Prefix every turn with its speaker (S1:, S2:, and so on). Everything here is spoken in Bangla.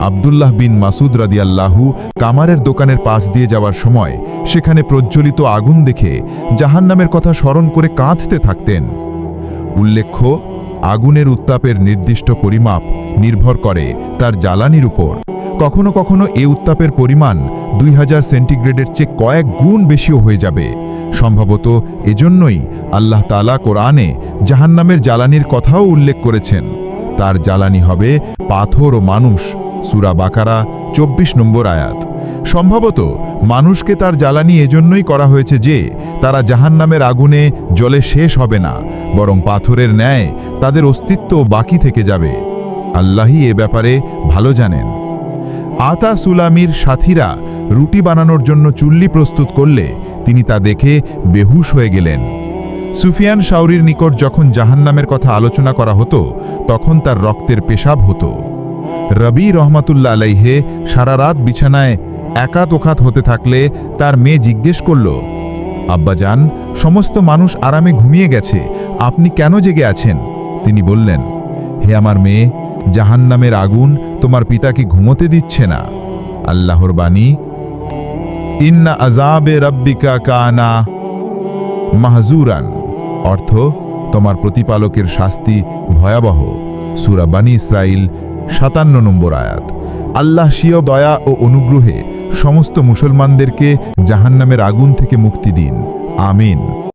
S1: আবদুল্লাহ বিন মাসুদ রাদিয়াল্লাহু কামারের দোকানের পাশ দিয়ে যাওয়ার সময় সেখানে প্রজ্বলিত আগুন দেখে জাহান্নামের কথা স্মরণ করে কাঁদতে থাকতেন। উল্লেখ্য, আগুনের উত্তাপের নির্দিষ্ট পরিমাপ নির্ভর করে তার জ্বালানির উপর। কখনো কখনো এ উত্তাপের পরিমাণ দুই হাজার সেন্টিগ্রেডের চেয়ে কয়েক গুণ বেশিও হয়ে যাবে। সম্ভবত এজন্যই আল্লাহ তালা কোরআনে জাহান্নামের জ্বালানির কথাও উল্লেখ করেছেন। তার জ্বালানি হবে পাথর ও মানুষ সুরা বাকারা, চব্বিশ নম্বর আয়াত। সম্ভবত মানুষকে তার জ্বালানি এজন্যই করা হয়েছে যে, তারা জাহান্নামের আগুনে জলে শেষ হবে না, বরং পাথরের ন্যায় তাদের অস্তিত্ব বাকি থেকে যাবে। আল্লাহই এ ব্যাপারে ভালো জানেন। আতা সুলামির সাথীরা রুটি বানানোর জন্য চুল্লি প্রস্তুত করলে তিনি তা দেখে বেহুশ হয়ে গেলেন। সুফিয়ান শাওরির নিকট যখন জাহান্নামের কথা আলোচনা করা হতো, তখন তার রক্তের পেশাব হতো। রবি রহমাতুল্লা আলাইহে সারা রাত বিছানায় একাত ওখাত হতে থাকলে তার মেয়ে জিজ্ঞেস করল আব্বাজান সমস্ত মানুষ আরামে ঘুমিয়ে গেছে, আপনি কেন জেগে আছেন? তিনি বললেন, হে আমার মেয়ে, জাহান্নামের আগুন তোমার পিতাকে ঘুমোতে দিচ্ছে না। আল্লাহর বাণী, ইন্না আজাবে রব্বিকা কানা মাহজুরান অর্থ, তোমার প্রতিপালকের শাস্তি ভয়াবহ। সুরা বানী ইসরাইল সাতান্ন নম্বর আয়াত। আল্লাহ স্বীয় দয়া ও অনুগ্রহে সমস্ত মুসলমানদেরকে জাহান্নামের আগুন থেকে মুক্তি দিন। আমিন।